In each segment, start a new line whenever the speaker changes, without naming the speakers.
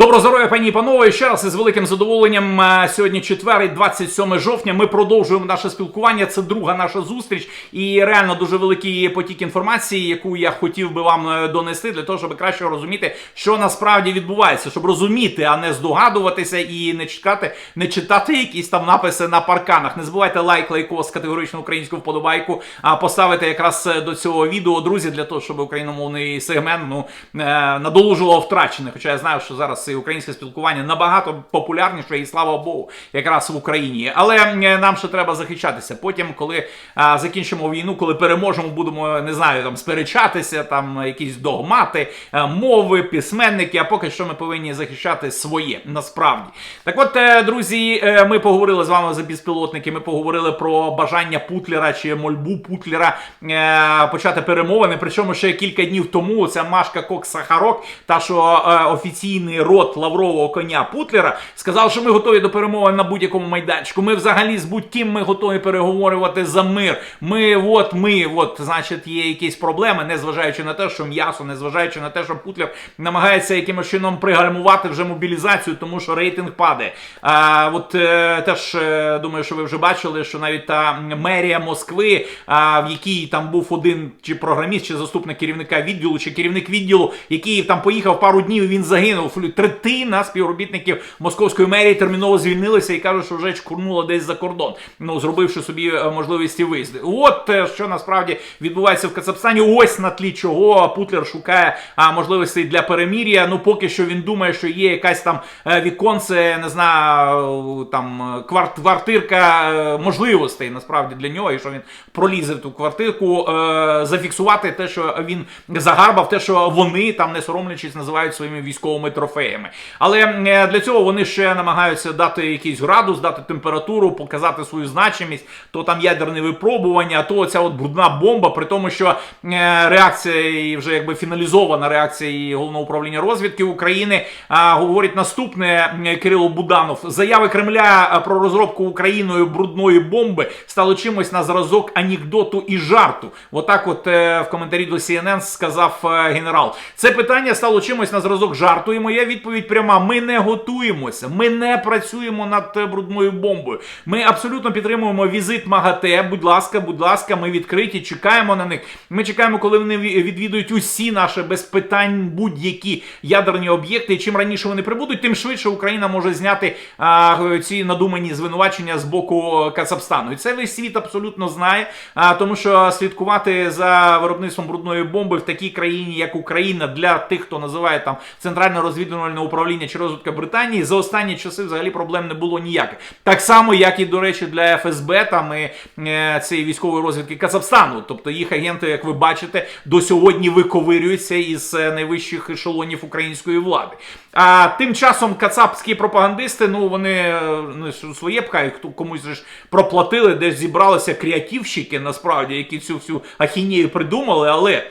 Доброго здоров'я, пані і панове. Ще раз із великим задоволенням. е, Сьогодні четвер, і 27 жовтня. Ми продовжуємо наше спілкування. Це друга наша зустріч, і реально дуже великий потік інформації, яку я хотів би вам е, донести для того, щоб краще розуміти, що насправді відбувається, щоб розуміти, а не здогадуватися і не чекати, не читати якісь там написи на парканах. Не забувайте лайк, лайкос, категорично українську вподобайку, а поставити якраз е, до цього відео, друзі, для того, щоб україномовний сегмент ну надолужував втрачене. Хоча я знаю, що зараз і українське спілкування набагато популярніше, і слава Богу, якраз в Україні. Але е, нам ще треба захищатися. Потім, коли е, закінчимо війну, коли переможемо, будемо не знаю, там сперечатися, там якісь догмати, е, мови, письменники. А поки що ми повинні захищати своє насправді. Так, от, друзі, ми поговорили з вами за безпілотники. Ми поговорили про бажання Путлера чи мольбу Путлера почати перемовини. Причому ще кілька днів тому ця Машка Кок Сахарок, та що офіційний рот лаврового коня Путлера, сказав, що ми готові до перемовин на будь-якому майданчику. Ми взагалі з будь-ким ми готові переговорювати за мир. Ми, от ми, от, значить, є якісь проблеми, незважаючи на те, що м'ясо, незважаючи на те, що Путлер намагається якимось чином пригальмувати вже мобілізацію, тому що рейтинг падає. А, от е, теж е, думаю, що ви вже бачили, що навіть та мерія Москви, а, в якій там був один чи програміст, чи заступник керівника відділу, чи керівник відділу, який там поїхав пару днів, він загинув. Третина співробітників московської мерії терміново звільнилися і кажуть, що вже чкурнула десь за кордон, ну зробивши собі е, можливості виїзду. От е, що насправді відбувається в Кацапстані. Ось на тлі чого Путлер шукає а, можливостей для перемір'я. Ну поки що він думає, що є якась там е, віконце, не знаю, там кварт, квартирка можливостей насправді для нього, і що він пролізе в ту квартирку, зафіксувати те, що він загарбав, те, що вони там не соромлячись називають своїми військовими трофеями. Але е, для цього вони ще намагаються дати якийсь градус, дати температуру, показати свою значимість, то там ядерне випробування, то ця от брудна бомба, при тому, що е, реакція вже якби фіналізована реакція головного управління розвідки України говорить наступне е, Кирило Буданов. Заяви Кремля про розробку Україною брудної бомби стало чимось на зразок анекдоту і жарту. Отак, от в коментарі до CNN сказав генерал. Це питання стало чимось на зразок жарту. І моя відповідь пряма: ми не готуємося, ми не працюємо над е, брудною бомбою. Ми абсолютно підтримуємо візит МАГАТЕ. Будь ласка, будь ласка, ми відкриті, чекаємо на них. Ми чекаємо, коли вони відвідують усі наші без питань будь-які ядерні об'єкти. І чим раніше вони прибудуть, тим швидше Україна може зняти а, ці надумані звинувачення з боку е, Кацапстану. І це весь світ абсолютно знає, а, тому що слідкувати за виробництвом брудної бомби в такій країні, як Україна, для тих, хто називає там центральне розвідувальне управління чи розвідка Британії, за останні часи взагалі проблем не було ніяких. Так само, як і до речі, для ФСБ там і е, цієї військової розвідки Казахстану. Тобто їх агенти, як ви бачите, до сьогодні виковирюються із е, найвищих ешелонів української влади. А тим часом кацапські пропагандисти, ну вони е, ну, своє пхають, комусь ж проплатили, десь зібралися креативщики, насправді, які цю всю ахінею придумали, але.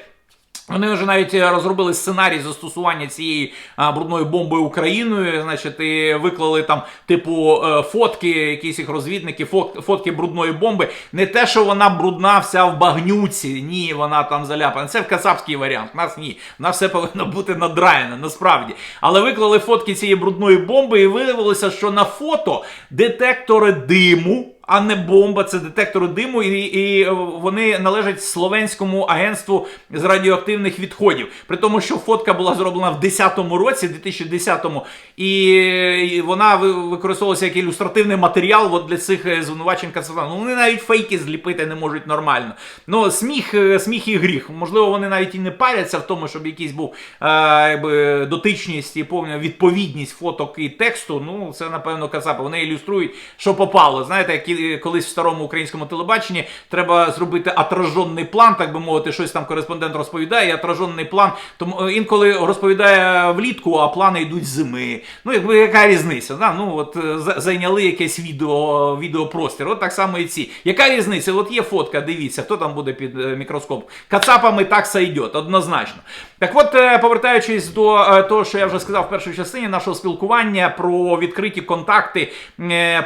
Вони вже навіть е, розробили сценарій застосування цієї а, брудної бомби Україною. Значить, і виклали там, типу, е, фотки, якісь їх розвідники, фот- фотки брудної бомби. Не те, що вона брудна вся в багнюці, ні, вона там заляпана. Це в кацапський варіант. У нас ні. У нас все повинно бути надраєно, насправді. Але виклали фотки цієї брудної бомби, і виявилося, що на фото детектори диму. А не бомба, це детектори диму, і, і вони належать словенському агентству з радіоактивних відходів. При тому, що фотка була зроблена в 10-му році, 2010-му, і, вона використовувалася як ілюстративний матеріал от для цих е, звинувачень Казахстану. Ну, вони навіть фейки зліпити не можуть нормально. Ну, сміх, е, сміх і гріх. Можливо, вони навіть і не паряться в тому, щоб якийсь був е, якби, дотичність і повна відповідність фоток і тексту. Ну, це напевно Кацапи. Вони ілюструють, що попало. Знаєте, як і колись в старому українському телебаченні треба зробити атражонний план, так би мовити, щось там кореспондент розповідає, і атражонний план. Тому е, інколи розповідає влітку, а плани йдуть зими. Ну, якби яка різниця? Да? Ну, от е, зайняли якесь відео, відеопростір. От так само і ці. Яка різниця? От є фотка, дивіться, хто там буде під е, мікроскоп. Кацапами так сойдет, однозначно. Так от, повертаючись до того, що я вже сказав в першій частині нашого спілкування про відкриті контакти,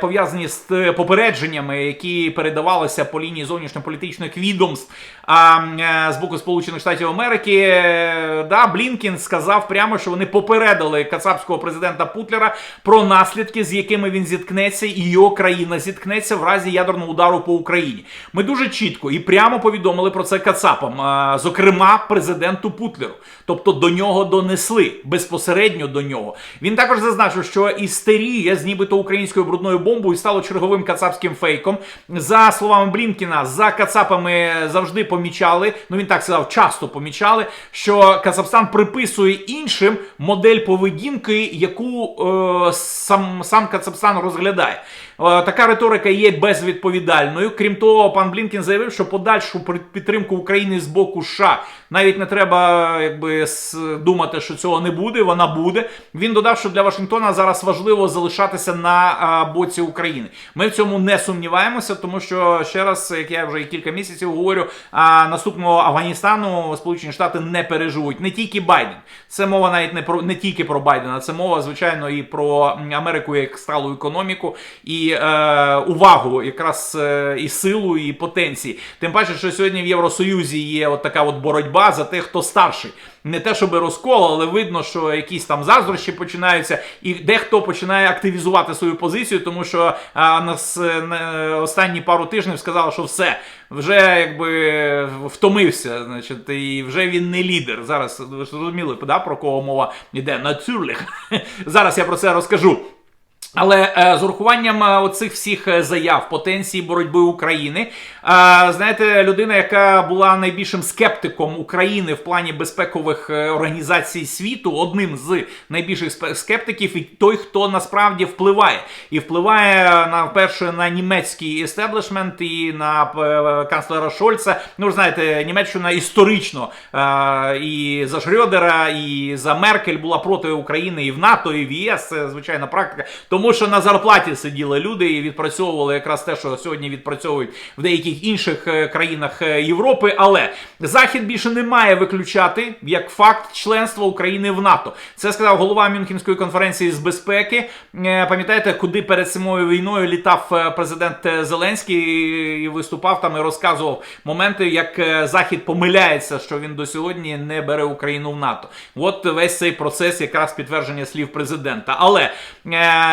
пов'язані з попередженням попередженнями, які передавалися по лінії зовнішньополітичних відомств а, е, з боку Сполучених Штатів Америки, е, да, Блінкін сказав прямо, що вони попередили кацапського президента Путлера про наслідки, з якими він зіткнеться, і його країна зіткнеться в разі ядерного удару по Україні. Ми дуже чітко і прямо повідомили про це Кацапам, а, зокрема президенту Путлеру. Тобто до нього донесли безпосередньо до нього. Він також зазначив, що істерія з нібито українською брудною бомбою стало черговим кацапським фейком. За словами Блінкіна, за Кацапами завжди помічали. Ну він так сказав, часто помічали, що Казахстан приписує іншим модель поведінки, яку е, сам, сам Кацапстан розглядає. Е, Така риторика є безвідповідальною. Крім того, пан Блінкін заявив, що подальшу підтримку України з боку США навіть не треба якби думати, що цього не буде. Вона буде. Він додав, що для Вашингтона зараз важливо залишатися на боці України. Ми в цьому не сумніваємося, тому що ще раз, як я вже кілька місяців говорю, а, наступного Афганістану Сполучені Штати не переживуть. Не тільки Байден. Це мова навіть не про не тільки про Байдена, це мова, звичайно, і про Америку як сталу економіку і е, увагу, якраз е, і силу, і потенції. Тим паче, що сьогодні в Євросоюзі є от така от боротьба за тих, хто старший. Не те, щоб розкол, але видно, що якісь там заздрощі починаються, і дехто починає активізувати свою позицію, тому що а, нас е, не- останні пару тижнів сказали, що все вже якби втомився, значить, і вже він не лідер. Зараз ви ж зрозуміли, да, про кого мова йде? на Нацюрліх. Зараз я про це розкажу. Але е, з урахуванням е, оцих всіх е, заяв потенції боротьби України, е, знаєте, людина, яка була найбільшим скептиком України в плані безпекових е, організацій світу, одним з найбільших скептиків, і той, хто насправді впливає, і впливає на перше на німецький естеблішмент і на е, канцлера Шольца. Ну, ви знаєте, Німеччина історично е, і за Шрёдера, і за Меркель була проти України і в НАТО, і в ЄС. Це звичайна практика. Тому що на зарплаті сиділи люди і відпрацьовували якраз те, що сьогодні відпрацьовують в деяких інших е, країнах е, Європи. Але Захід більше не має виключати як факт членства України в НАТО. Це сказав голова Мюнхенської конференції з безпеки. Е, Пам'ятаєте, куди перед самою війною літав президент Зеленський і виступав там і розказував моменти, як Захід помиляється, що він до сьогодні не бере Україну в НАТО. От весь цей процес якраз підтвердження слів президента. Але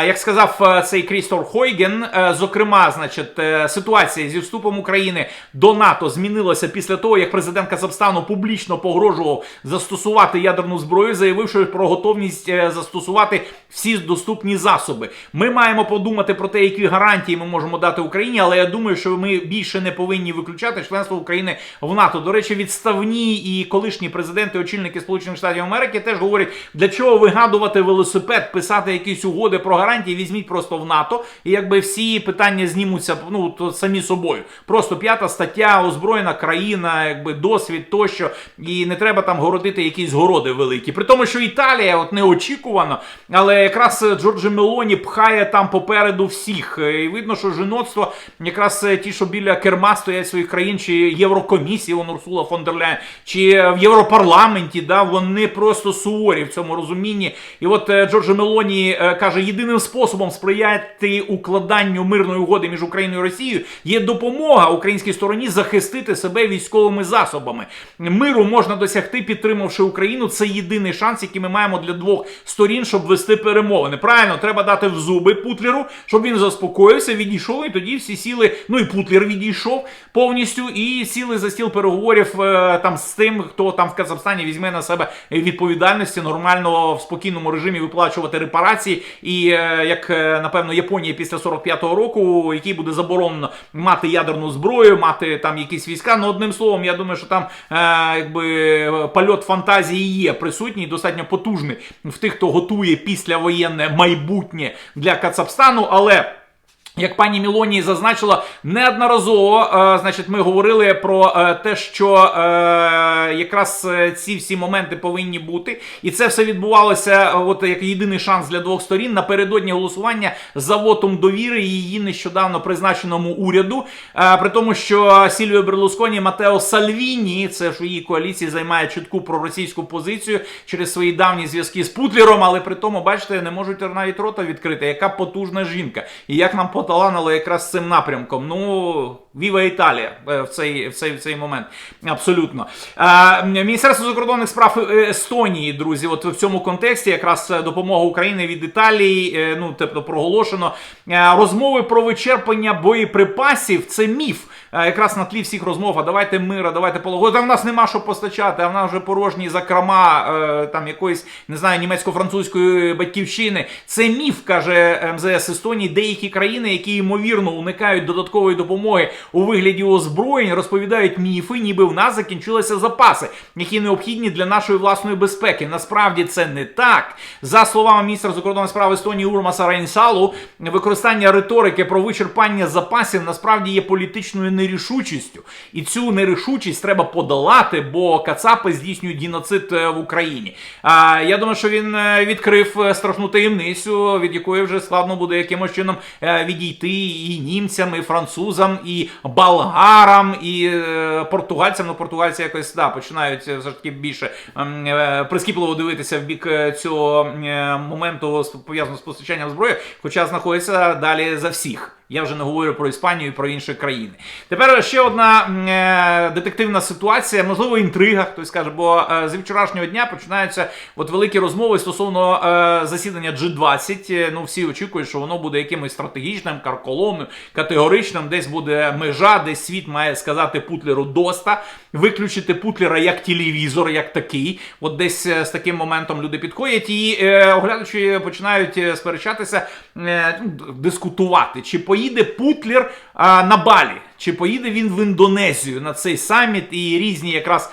як сказав е, цей Крістор Хойген, е, зокрема, значить, е, ситуація зі вступом України до НАТО змінилася після того, як президент Казахстану публічно погрожував застосувати ядерну зброю, заявивши про готовність застосувати всі доступні засоби. Ми маємо подумати про те, які гарантії ми можемо дати Україні, але я думаю, що ми більше не повинні виключати членство України в НАТО. До речі, відставні і колишні президенти, очільники Сполучених Штатів Америки теж говорять, для чого вигадувати велосипед, писати якісь угоди про гарантії, візьміть просто в НАТО, і якби всі питання знімуться ну то самі собою. Просто п'ята стаття, озброєна країна, якби досвід тощо, і не треба там городити якісь городи великі. При тому, що Італія, от неочікувано, але якраз Джорджі Мелоні пхає там попереду всіх. І видно, що жіноцтво, якраз е, ті, що біля керма стоять своїх країн, чи Єврокомісії, он Урсула фон дер Ляєн, чи в Європарламенті, да, вони просто суворі в цьому розумінні. І от е, Джорджі Мелоні е, каже, єдиним способом сприяти укладанню мирної угоди між Україною і Росією є допомога українській стороні захистити себе військовими засобами. Миру можна досягти, підтримавши Україну. Це єдиний шанс, який ми маємо для двох сторін, щоб вести перемовини. Правильно, треба дати в зуби Путлеру, щоб він заспокоївся, відійшов, і тоді всі сіли. Ну і Путлер відійшов повністю, і сіли за стіл переговорів е, там з тим, хто там в Казахстані візьме на себе відповідальності нормально в спокійному режимі виплачувати репарації. І е, як е, напевно Японія після 45-го року, який буде заборонено мати ядерну зброю, мати там якісь війська. Ну одним словом, я думаю, що там е, якби польот фантазії є присутній, достатньо потужний в тих, хто готує післявоєнне майбутнє для Кацапстану, але. Як пані Мілоні зазначила, неодноразово, е, значить, ми говорили про е, те, що е, якраз ці всі моменти повинні бути, і це все відбувалося, от як єдиний шанс для двох сторін напередодні голосування за вотом довіри її нещодавно призначеному уряду. При тому, що Сільвіо Берлусконі Матео Сальвіні, це ж у її коаліції займає чітку проросійську позицію через свої давні зв'язки з Путлером, але при тому, бачите, не можуть навіть рота відкрити. Яка потужна жінка, і як нам поталанило якраз цим напрямком. Ну, Віва Італія е, в цей, в цей, в цей момент. Абсолютно. Е, Міністерство закордонних справ Естонії, друзі, от в цьому контексті якраз допомога України від Італії, е, ну, тобто проголошено. Е, Розмови про вичерпання боєприпасів це міф. Е, Якраз на тлі всіх розмов, а давайте мира, давайте полагодити. Та в нас нема що постачати, а в нас вже порожні закрома е, там якоїсь, не знаю, німецько-французької батьківщини. Це міф, каже МЗС Естонії. Деякі країни, які ймовірно уникають додаткової допомоги у вигляді озброєнь, розповідають міфи, ніби в нас закінчилися запаси, які необхідні для нашої власної безпеки. Насправді це не так. За словами міністра закордонних справ Естонії Урмаса Рейнсалу, використання риторики про вичерпання запасів насправді є політичною нерішучістю. І цю нерішучість треба подолати, бо Кацапи здійснюють геноцид е, в Україні. А я думаю, що він е, відкрив е, страшну таємницю, від якої вже складно буде якимось чином відійти і німцям, і французам, і болгарам, і португальцям. Ну, португальці якось да, починають все ж таки більше прискіпливо дивитися в бік цього моменту пов'язаного з постачанням зброї, хоча знаходиться далі за всіх. Я вже не говорю про Іспанію і про інші країни. Тепер ще одна е, детективна ситуація, можливо, інтрига, хтось скаже, бо е, з вчорашнього дня починаються от великі розмови стосовно е, засідання G20. Е, Ну, всі очікують, що воно буде якимось стратегічним, карколомним, категоричним. Десь буде межа, десь світ має сказати Путлеру доста, виключити Путлера як телевізор, як такий. От десь е, з таким моментом люди підходять і е, оглядачі починають е, сперечатися, е, ну, дискутувати, чи поїде Путлер а, на Балі. Чи поїде він в Індонезію на цей саміт і різні якраз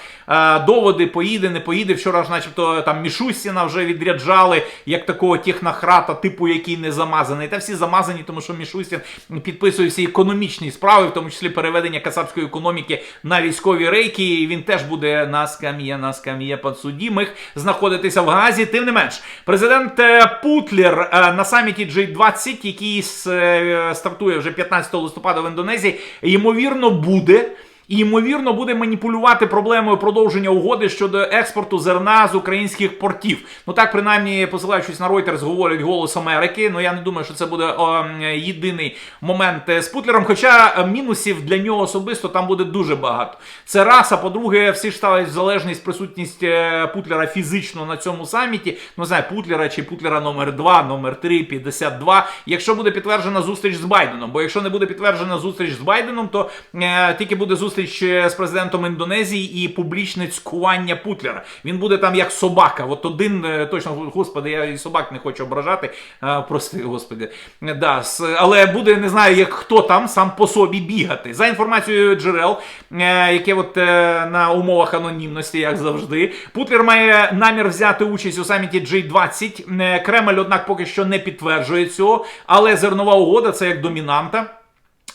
доводи поїде, не поїде. Вчора ж, начебто, там Мішустіна вже відряджали як такого технохрата, типу, який не замазаний. Та всі замазані, тому що Мішустін підписує всі економічні справи, в тому числі переведення касапської економіки на військові рейки. І він теж буде на скам'є, на скам'є підсудімих знаходитися в Газі. Тим не менш, президент е, Путлер е, на саміті G20, який е, стартує вже 15 листопада в Індонезії, ймовірно буде. І ймовірно буде маніпулювати проблемою продовження угоди щодо експорту зерна з українських портів. Ну так, принаймні, посилаючись на Reuters, говорять голос Америки. Ну я не думаю, що це буде о, єдиний момент е, з Путлером. Хоча е, мінусів для нього особисто там буде дуже багато. Це раз, а по-друге, всі ж ставлять в залежність присутність е, Путлера фізично на цьому саміті. Ну знаю, Путлера чи Путлера номер 2, номер 3, 52. Якщо буде підтверджена зустріч з Байденом, бо якщо не буде підтверджена зустріч з Байденом, то е, тільки буде зустріч е, з президентом Індонезії і публічне цькування Путлера. Він буде там як собака. От один е, точно, господи, я і собак не хочу ображати. Прости, господи. Да, але буде не знаю, як хто там сам по собі бігати. За інформацією джерел, е, яке от на умовах анонімності, як завжди, Путлер має намір взяти участь у саміті G20. Е, Кремль, однак, поки що не підтверджує цього, але зернова угода це як домінанта.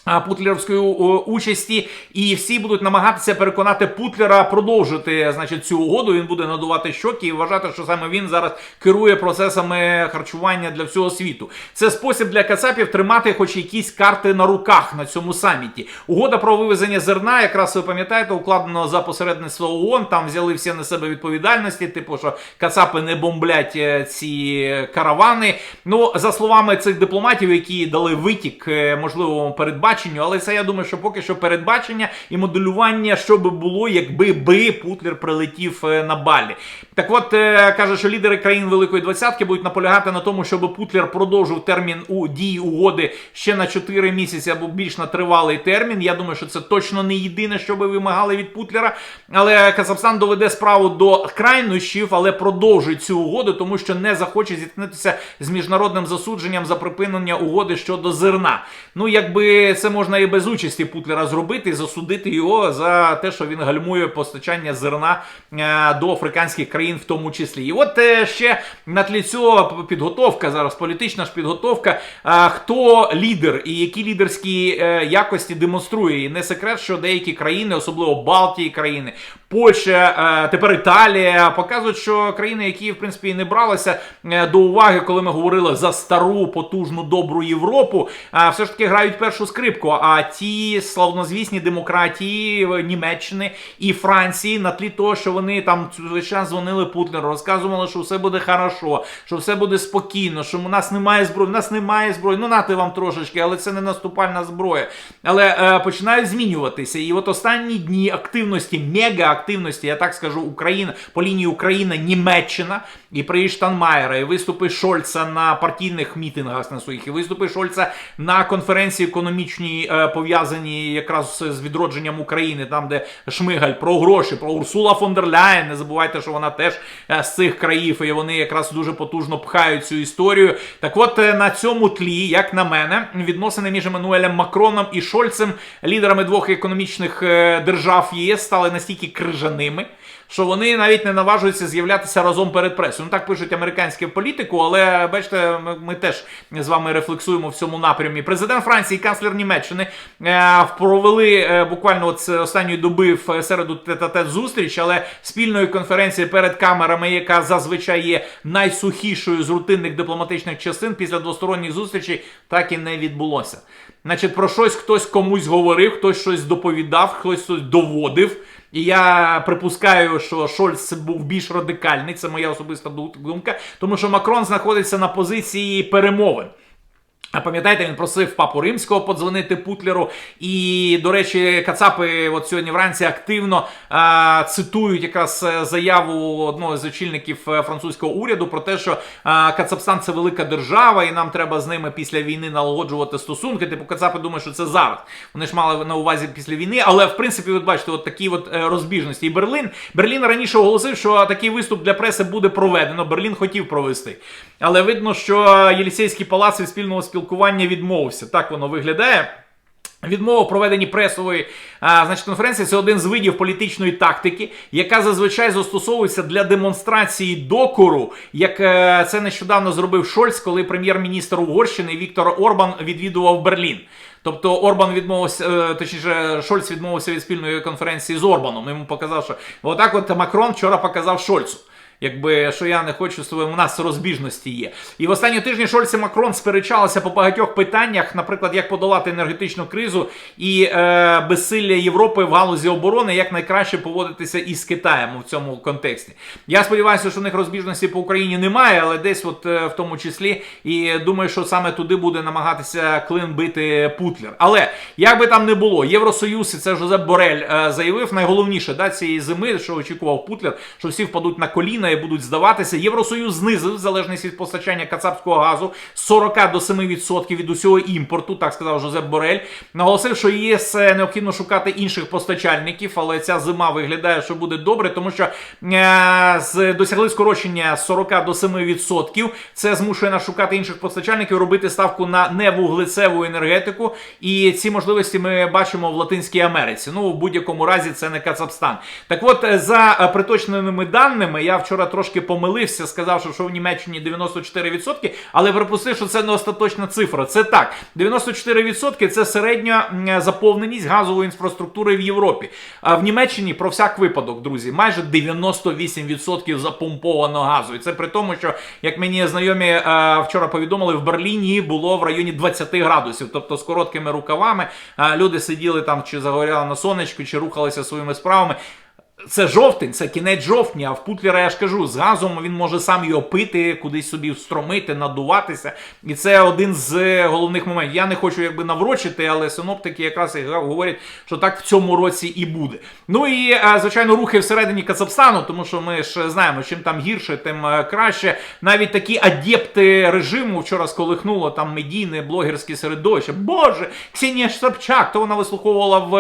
А, Путлерівської участі, і всі будуть намагатися переконати Путлера продовжити значить, цю угоду. Він буде надувати щоки і вважати, що саме він зараз керує процесами харчування для всього світу. Це спосіб для Кацапів тримати хоч якісь карти на руках на цьому саміті. Угода про вивезення зерна, якраз ви пам'ятаєте, укладено за посередництво ООН. Там взяли всі на себе відповідальності, типу, що Кацапи не бомблять е, ці каравани. Ну, за словами цих дипломатів, які дали витік е, можливому передбаченню, але це я думаю, що поки що передбачення і моделювання, що би було, якби би Путлер прилетів е, на Балі. Так от е, каже, що лідери країн Великої Двадцятки будуть наполягати на тому, щоб Путлер продовжив термін у дії угоди ще на 4 місяці або більш на тривалий термін. Я думаю, що це точно не єдине, що би вимагали від Путлера. Але Казахстан доведе справу до крайнощів, але продовжить цю угоду, тому що не захоче зіткнутися з міжнародним засудженням за припинення угоди щодо зерна. Ну, якби це можна і без участі Путлера зробити, і засудити його за те, що він гальмує постачання зерна е, до африканських країн, в тому числі. І от е, ще на тлі цього підготовка зараз, політична ж підготовка. е, Хто лідер і які лідерські якості демонструє? І не секрет, що деякі країни, особливо Балтії країни, Польща, тепер Італія, показують, що країни, які в принципі не бралися до уваги, коли ми говорили за стару, потужну, добру Європу, все ж таки грають першу скрипку. Скрипку, а ті славнозвісні демократії Німеччини і Франції на тлі того, що вони там весь час дзвонили Путлеру, розказували, що все буде хорошо, що все буде спокійно, що у нас немає зброї, у нас немає зброї. Ну нати вам трошечки, але це не наступальна зброя. Але е, починають змінюватися. І от останні дні активності, мега-активності, я так скажу, Україна по лінії Україна-Німеччина і приїзд Штанмаєра, і виступи Шольца на партійних мітингах на своїх, і виступи Шольца на конференції економічній, е, пов'язаній якраз з відродженням України, там де Шмигаль про гроші, про Урсула фон дер Ляєн. Не забувайте, що вона теж е, з цих країв, і вони якраз дуже потужно пхають цю історію. Так от е, на цьому тлі, як на мене, відносини між Еммануелем Макроном і Шольцем, лідерами двох економічних держав ЄС, стали настільки крижаними. Що вони навіть не наважуються з'являтися разом перед пресою. Ну так пишуть американські політику, але бачите, ми, ми теж з вами рефлексуємо в цьому напрямі. Президент Франції, і канцлер Німеччини е, провели е, буквально от останньої доби в середу тет-а-тет зустріч, але спільної конференції перед камерами, яка зазвичай є найсухішою з рутинних дипломатичних частин після двосторонніх зустрічей, так і не відбулося. Значить, про щось хтось комусь говорив, хтось щось доповідав, хтось щось доводив. І я припускаю, що Шольц був більш радикальний, це моя особиста думка, тому що Макрон знаходиться на позиції перемовин. А пам'ятаєте, він просив папу римського подзвонити Путлеру. І, до речі, Кацапи от сьогодні вранці активно а, цитують якраз е, заяву одного з очільників е, французького уряду про те, що а, Кацапстан це велика держава, і нам треба з ними після війни налагоджувати стосунки. Типу, Кацапи думають, що це зараз. Вони ж мали на увазі після війни, але в принципі, ви бачите, от такі от е, розбіжності. І Берлин Берлін раніше оголосив, що такий виступ для преси буде проведено. Берлін хотів провести. Але видно, що Єлісейський палац від спільного спілкування відмовився. Так воно виглядає. Відмова в проведенні пресової а, значить, конференції це один з видів політичної тактики, яка зазвичай застосовується для демонстрації докору, як е, це нещодавно зробив Шольц, коли прем'єр-міністр Угорщини Віктор Орбан відвідував Берлін. Тобто Орбан відмовився, е, точніше, Шольц відмовився від спільної конференції з Орбаном. Йому показав, що отак, от Макрон вчора показав Шольцу. Якби що я не хочу тобою, у нас розбіжності є. І в останні тижні Шольц і Макрон сперечалися по багатьох питаннях, наприклад, як подолати енергетичну кризу і е, безсилля Європи в галузі оборони, як найкраще поводитися із Китаєм в цьому контексті. Я сподіваюся, що в них розбіжності по Україні немає, але десь, от е, в тому числі, і думаю, що саме туди буде намагатися клин бити Путлер. Але як би там не було, Євросоюз і це Жозеп Борель е, заявив найголовніше да, цієї зими, що очікував Путлер, що всі впадуть на коліна і будуть здаватися. Євросоюз знизив залежність від постачання кацапського газу з 40 до 7% від усього імпорту, так сказав Жозеп Борель. Наголосив, що ЄС необхідно шукати інших постачальників, але ця зима виглядає, що буде добре, тому що е, досягли скорочення з 40 до 7%. Це змушує нас шукати інших постачальників, робити ставку на невуглецеву енергетику. І ці можливості ми бачимо в Латинській Америці. Ну, в будь-якому разі, це не Кацапстан. Так от, е, за е, приточними даними, я вчора трошки помилився, сказавши, що в Німеччині 94%, але припустив, що це не остаточна цифра. Це так: 94% це середня заповненість газової інфраструктури в Європі. А в Німеччині про всяк випадок, друзі, майже 98% запомпованого газу. І це при тому, що як мені знайомі е, вчора повідомили, в Берліні було в районі 20 градусів, тобто з короткими рукавами люди сиділи там чи загоряли на сонечку, чи рухалися своїми справами. Це жовтень, це кінець жовтня. А в Путлера я ж кажу, з газом він може сам його пити, кудись собі встромити, надуватися. І це один з головних моментів. Я не хочу якби наврочити, але синоптики якраз говорять, що так в цьому році і буде. Ну і е, звичайно, рухи всередині Кацапстану, тому що ми ж знаємо, чим там гірше, тим е, краще. Навіть такі адєпти режиму вчора сколихнуло там медійне блогерське середовище. Боже, Ксенія Собчак, то вона вислуховувала в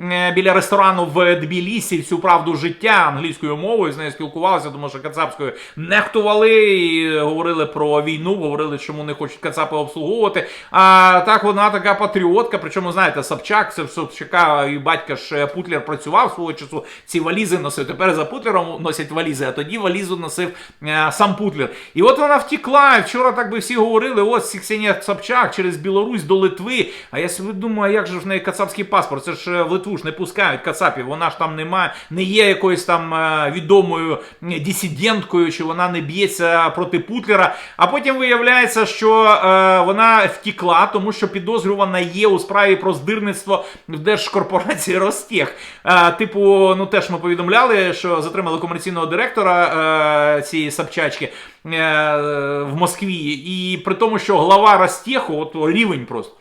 е, біля ресторану в Тбілісі всю правду життя англійською мовою. З нею спілкувалися, тому що кацапською нехтували і говорили про війну, говорили, чому не хочуть кацапи обслуговувати. А так вона така патріотка. Причому, знаєте, Собчак, це Собчака і батька ж Путлер працював свого часу. Ці валізи носив. Тепер за Путлером носять валізи, а тоді валізу носив е, сам Путлер. І от вона втікла. Вчора так би всі говорили: ось Ксенія Собчак через Білорусь до Литви. А я собі думаю, а як же в неї кацапський паспорт? Це ж е, в Литву ж не пускають кацапів. Вона ж там немає, не є є якоюсь там е, відомою дисиденткою, чи вона не б'ється проти Путлера. А потім виявляється, що е, вона втікла, тому що підозрювана є у справі про здирництво в держкорпорації Ростех. Е, типу, ну теж ми повідомляли, що затримали комерційного директора цієї сапчачки в Москві. І при тому, що глава Ростеху, от рівень просто.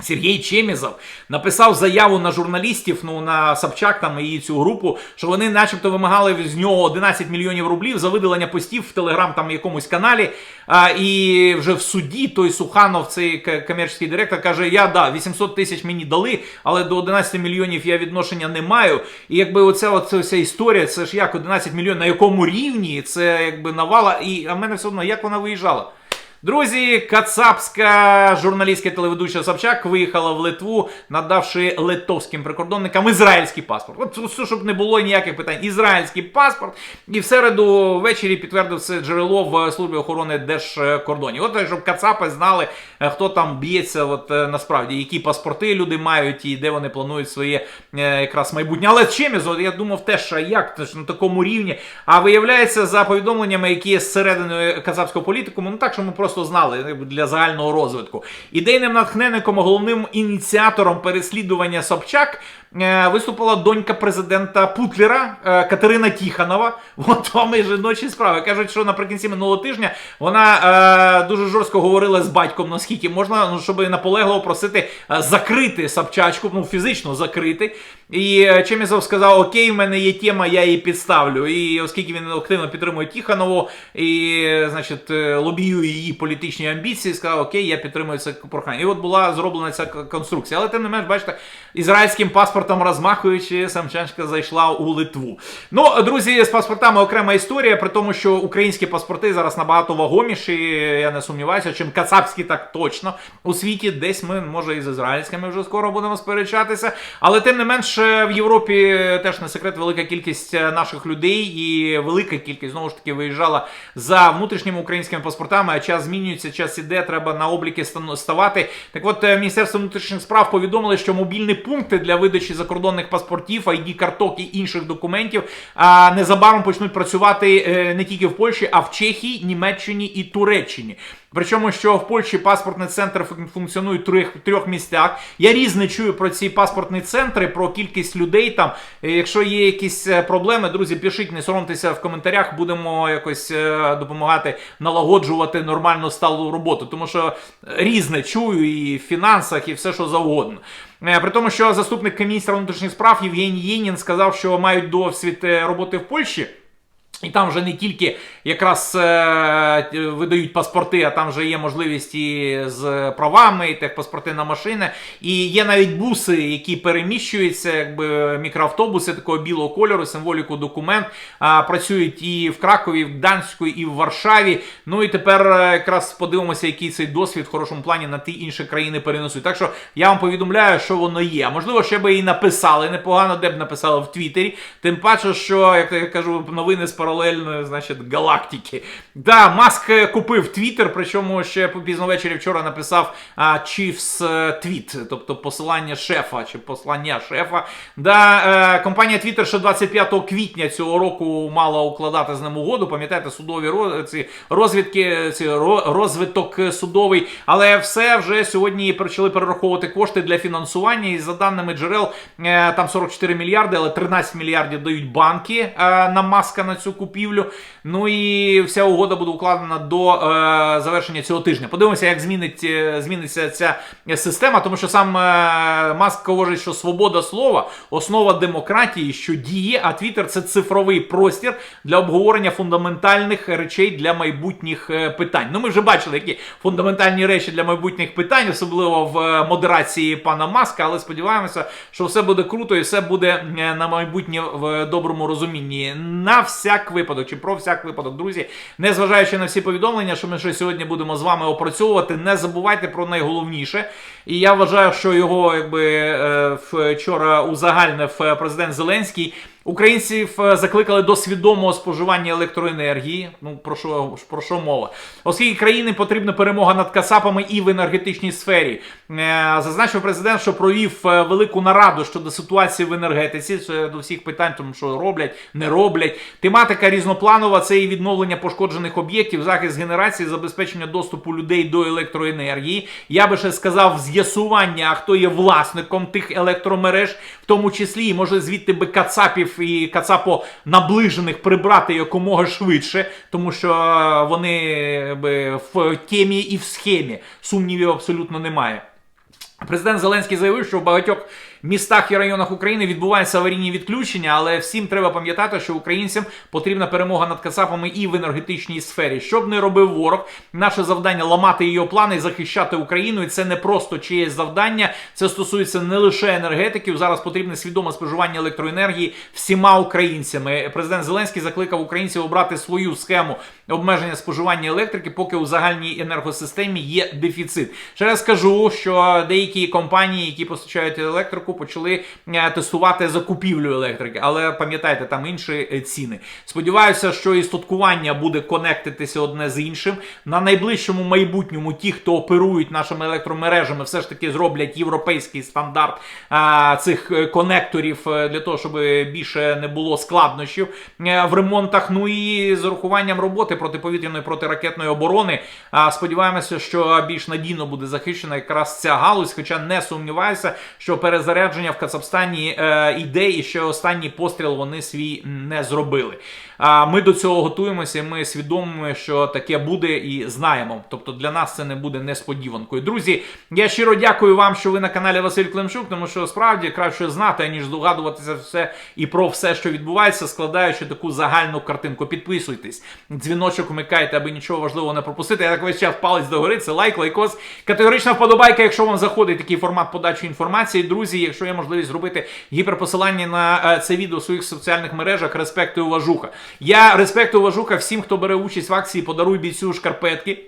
Сергій Чемізов написав заяву на журналістів, ну на Собчак там і цю групу, що вони, начебто, вимагали з нього 11 мільйонів рублів за видалення постів в телеграм там якомусь каналі. А, і вже в суді той Суханов, цей комерційний директор, каже: Я да, 800 тисяч мені дали, але до 11 мільйонів я відношення не маю. І якби оця оця вся історія, це ж як 11 мільйонів, на якому рівні це якби навала. І а в мене все одно як вона виїжджала. Друзі, кацапська журналістська телеведуча Собчак виїхала в Литву, надавши литовським прикордонникам ізраїльський паспорт. От все, щоб не було ніяких питань. Ізраїльський паспорт. І в середу ввечері підтвердив це джерело в службі охорони держкордонів. От щоб кацапи знали, е, хто там б'ється, от е, насправді, які паспорти люди мають і де вони планують своє е, якраз майбутнє. Але чимось, от я думав теж, як на такому рівні. А виявляється, за повідомленнями, які є зсередини кацапського політикуму, ну так, що ми просто знали якби, для загального розвитку. Ідейним натхненником, головним ініціатором переслідування Собчак виступила донька президента Путлера е, Катерина Тіханова. Вам і жіночі справи. Кажуть, що наприкінці минулого тижня вона е, дуже жорстко говорила з батьком, наскільки можна, ну, щоб наполегливо просити е, закрити Собчачку, ну фізично закрити. І е, Чемізов сказав: Окей, в мене є тема, я її підставлю. І оскільки він активно підтримує Тіханову і, е, значить, е, лобіює її політичні амбіції, сказав, окей, я підтримую це прохання. І от була зроблена ця конструкція. Але тим не менш, бачите, ізраїльським паспортом розмахуючи, Самчанська зайшла у Литву. Ну, друзі, з паспортами окрема історія, при тому, що українські паспорти зараз набагато вагоміші, я не сумніваюся, чим кацапські так точно у світі. Десь ми, може, і з ізраїльськими вже скоро будемо сперечатися. Але тим не менш, в Європі теж не секрет, велика кількість наших людей і велика кількість знову ж таки виїжджала за внутрішніми українськими паспортами. А час змінюється, час іде, треба на обліки ставати. Так от е, Міністерство внутрішніх справ повідомили, що мобільні пункти для видачі закордонних паспортів, id карток і інших документів а, незабаром почнуть працювати е, не тільки в Польщі, а в Чехії, Німеччині і Туреччині. Причому, що в Польщі паспортний центр фун- функціонує в трьох, трьох місцях. Я різне чую про ці паспортні центри, про кількість людей там. Е, Якщо є якісь е, проблеми, друзі, пишіть, не соромтеся в коментарях, будемо якось е, допомагати налагоджувати нормальну сталу роботу. Тому що різне чую і в фінансах, і все, що завгодно. При тому, що заступник міністра внутрішніх справ Євгеній Єнін сказав, що мають досвід роботи в Польщі. І там вже не тільки якраз е, видають паспорти, а там вже є можливість і з правами, і техпаспорти на машини. І є навіть буси, які переміщуються, якби мікроавтобуси такого білого кольору, символіку документ. А, працюють і в Кракові, і в Гданську, і в Варшаві. Ну і тепер е, якраз подивимося, який цей досвід в хорошому плані на ті інші країни перенесуть. Так що я вам повідомляю, що воно є. А можливо, ще би і написали непогано, де б написали в Твіттері. Тим паче, що як я кажу, новини з паралельної, значить, галактики. Да, Маск е, купив Твіттер, причому ще пізно ввечері вчора написав Chiefs е, твіт, тобто посилання шефа чи послання шефа. Да, е, компанія Twitter ще 25 квітня цього року мала укладати з ним угоду. Пам'ятаєте, судові ці розвідки, ці розвиток судовий, але все вже сьогодні почали перераховувати кошти для фінансування. І за даними джерел, там 44 мільярди, але 13 мільярдів дають банки на маска на цю купівлю. Ну і вся угода буде укладена до е, завершення цього тижня. Подивимося, як змінить, е, зміниться ця система, тому що сам е, Маск говорить, що свобода слова основа демократії, що діє, а Твіттер це цифровий простір для обговорення фундаментальних речей для майбутніх е, питань. Ну, ми вже бачили, які фундаментальні речі для майбутніх питань, особливо в е, модерації пана Маска, але сподіваємося, що все буде круто і все буде на майбутнє в доброму розумінні. На всяк випадок, чи про всяк випадок, друзі, незважаючи на всі повідомлення, що ми ще сьогодні будемо з вами опрацьовувати, не забувайте про найголовніше. І я вважаю, що його якби е, вчора узагальнив е, президент Зеленський. Українців е, закликали до свідомого споживання електроенергії. Ну про що про що мова? Оскільки країні потрібна перемога над касапами і в енергетичній сфері. Зазначив президент, що провів велику нараду щодо ситуації в енергетиці. До всіх питань, тому що роблять, не роблять. Тематика різнопланова це і відновлення пошкоджених об'єктів, захист генерації, забезпечення доступу людей до електроенергії. Я би ще сказав з'ясування, хто є власником тих електромереж, в тому числі, і може звідти би кацапів і кацапо наближених прибрати якомога швидше, тому що е, вони би в темі і в схемі сумнівів абсолютно немає. Президент Зеленський заявив, що в багатьох містах і районах України відбуваються аварійні відключення, але всім треба пам'ятати, що українцям потрібна перемога над кацапами і в енергетичній сфері. Що б не робив ворог, наше завдання ламати його плани і захищати Україну. І це не просто чиєсь завдання. Це стосується не лише енергетиків. Зараз потрібне свідоме споживання електроенергії всіма українцями. Президент Зеленський закликав українців обрати свою схему обмеження споживання електрики, поки у загальній енергосистемі є дефіцит. Ще раз скажу, що деякі компанії, які постачають електрику, почали е, тестувати закупівлю електрики, але пам'ятайте, там інші е, ціни. Сподіваюся, що і статкування буде конектитися одне з іншим. На найближчому майбутньому ті, хто оперують нашими електромережами, все ж таки зроблять європейський стандарт а, цих е, конекторів е, для того, щоб більше не було складнощів в ремонтах. Ну і з урахуванням роботи протиповітряної протиракетної оборони. А, сподіваємося, що більш надійно буде захищена якраз ця галузь, хоча не сумніваюся, що перезарядження в Кацапстані е, іде, і що останній постріл вони свій не зробили. А ми до цього готуємося. Ми свідомі, що таке буде, і знаємо. Тобто для нас це не буде несподіванкою. Друзі, я щиро дякую вам, що ви на каналі Василь Климчук, тому що справді краще знати, ніж здогадуватися все і про все, що відбувається, складаючи таку загальну картинку. Підписуйтесь, дзвіночок вмикайте, аби нічого важливого не пропустити. Я так весь час палець догори, це лайк, лайкос. Категорична вподобайка, якщо вам заходить такий формат подачі інформації. Друзі, якщо є можливість зробити гіперпосилання на е, це відео в своїх соціальних мережах, респект і уважуха. Я респект і уважуха всім, хто бере участь в акції Подаруй бійцю шкарпетки.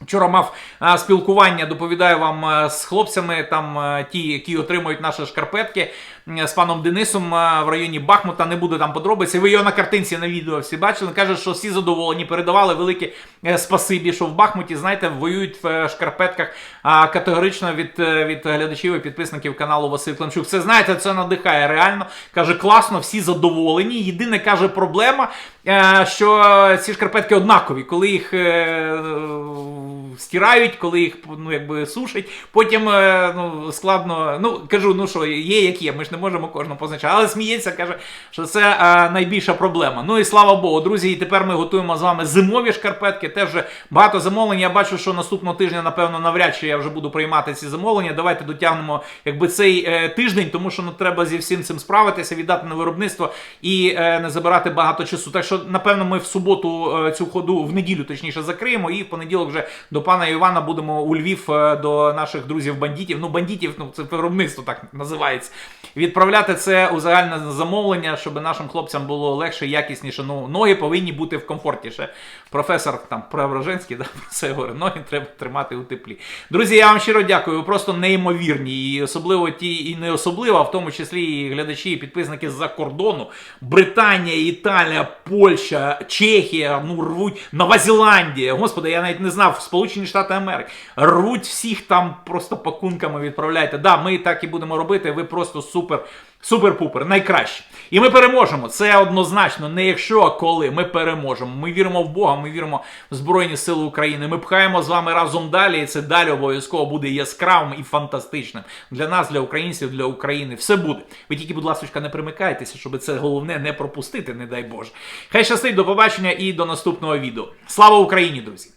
Вчора мав а, спілкування, доповідаю вам а, з хлопцями, там а, ті, які отримують наші шкарпетки з паном Денисом в районі Бахмута. Не буде там подробиці. Ви його на картинці на відео всі бачили. Каже, що всі задоволені, передавали велике е, спасибі, що в Бахмуті, знаєте, воюють в е, шкарпетках категорично від, е, від глядачів і підписників каналу Василь Климчук. Це знаєте, це надихає реально. Каже, класно, всі задоволені. Єдине каже проблема, е, що ці шкарпетки однакові, коли їх. е, стирають, коли їх ну, якби сушать. Потім е, ну, складно. Ну, кажу, ну що, є як є, ми ж не можемо кожного позначати. Але сміється, каже, що це е, найбільша проблема. Ну і слава Богу, друзі, і тепер ми готуємо з вами зимові шкарпетки. Теж вже багато замовлень. Я бачу, що наступного тижня, напевно, навряд чи я вже буду приймати ці замовлення. Давайте дотягнемо якби цей е, тиждень, тому що ну, треба зі всім цим справитися, віддати на виробництво і е, не забирати багато часу. Так що, напевно, ми в суботу е, цю ходу, в неділю точніше, закриємо, і в понеділок вже до пана Івана будемо у Львів е, до наших друзів-бандитів. Ну, бандитів, ну це виробництво так називається. Відправляти це у загальне замовлення, щоб нашим хлопцям було легше, якісніше. Ну, ноги повинні бути в комфортніше. Професор там Преображенський, да, про це говорить, ноги треба тримати у теплі. Друзі, я вам щиро дякую. Ви просто неймовірні. І особливо ті, і не особливо, а в тому числі і глядачі, і підписники з-за кордону. Британія, Італія, Польща, Чехія, ну рвуть Нова Зеландія. Господи, я навіть не знав, Сполучені Штати Америки. Рвуть всіх там просто пакунками відправляйте. Да, ми так і будемо робити. Ви просто супер. Супер-пупер, найкраще. І ми переможемо. Це однозначно, не якщо, а коли. Ми переможемо. Ми віримо в Бога, ми віримо в Збройні Сили України. Ми пхаємо з вами разом далі, і це далі обов'язково буде яскравим і фантастичним. Для нас, для українців, для України. Все буде. Ви тільки, будь ласка, не примикайтеся, щоб це головне не пропустити, не дай Боже. Хай щастить, до побачення і до наступного відео. Слава Україні, друзі!